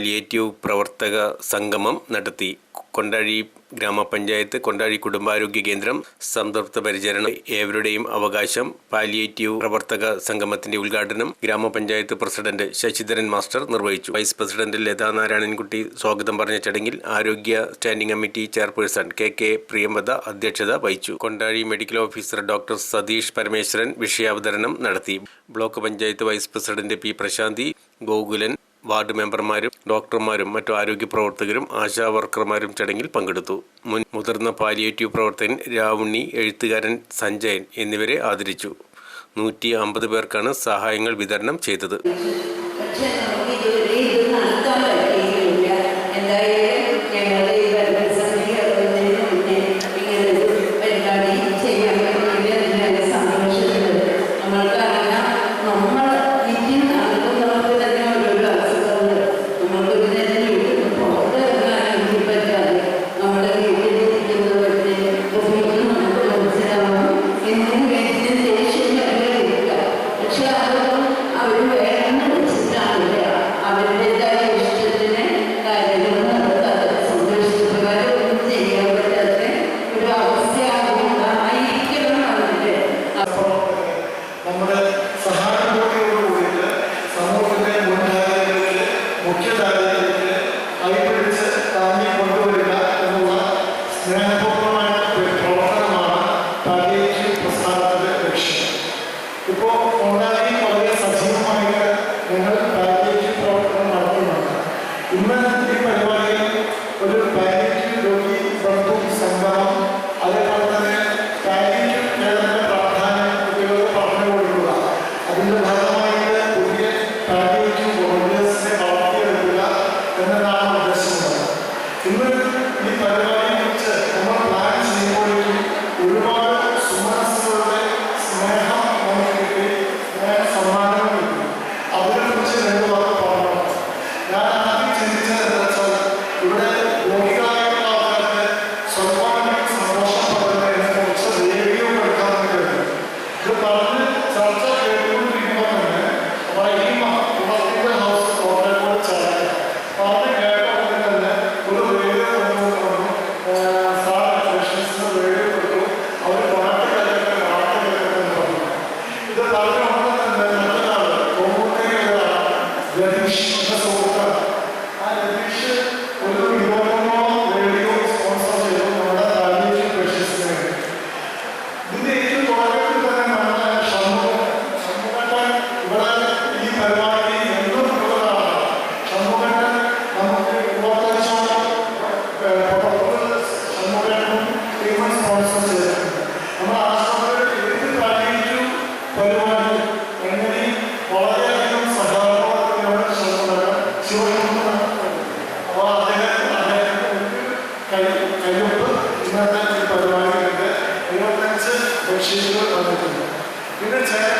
Palliative പ്രവർത്തക സംഗമം നടത്തി. കൊണ്ടാഴി ഗ്രാമപഞ്ചായത്ത് കൊണ്ടാഴി കുടുംബാരോഗ്യ കേന്ദ്രം സംതൃപ്ത പരിചരണം. ഏവരുടെയും അവകാശം പാലിയേറ്റീവ് പ്രവർത്തക സംഗമത്തിന്റെ ഉദ്ഘാടനം ഗ്രാമപഞ്ചായത്ത് പ്രസിഡന്റ് ശശിധരൻ മാസ്റ്റർ നിർവഹിച്ചു. വൈസ് പ്രസിഡന്റ് ലതാ നാരായണൻകുട്ടി സ്വാഗതം പറഞ്ഞ ചടങ്ങിൽ ആരോഗ്യ standing committee chairperson K K Priyamvada അധ്യക്ഷത വഹിച്ചു. Kondazhi medical officer doctor Satheesh Parameswaran വിഷയാവതരണം നടത്തി. Block panchayat vice president P Prasanthi Gokulan ward മെമ്പർമാരും ഡോക്ടർമാരും മറ്റു ആരോഗ്യ പ്രവർത്തകരും ആശാ വർക്കർമാരും ചടങ്ങിൽ പങ്കെടുത്തു. മുൻ മുതിർന്ന പാലിയേറ്റീവ് പ്രവർത്തകൻ രാവുണ്ണി എഴുത്തുകാരൻ സഞ്ജയൻ എന്നിവരെ ആദരിച്ചു. നൂറ്റി അമ്പത് പേർക്കാണ് സഹായങ്ങൾ വിതരണം ചെയ്തത്. ಮುಖ್ಯದಾರ Winter.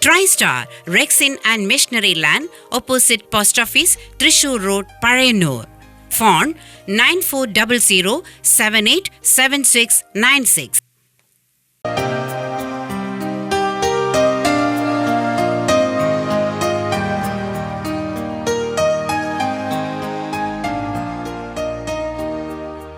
TriStar, Rexin and Missionary Land, opposite Post Office, Trishur Road, Parenur. Phone 9400 787696.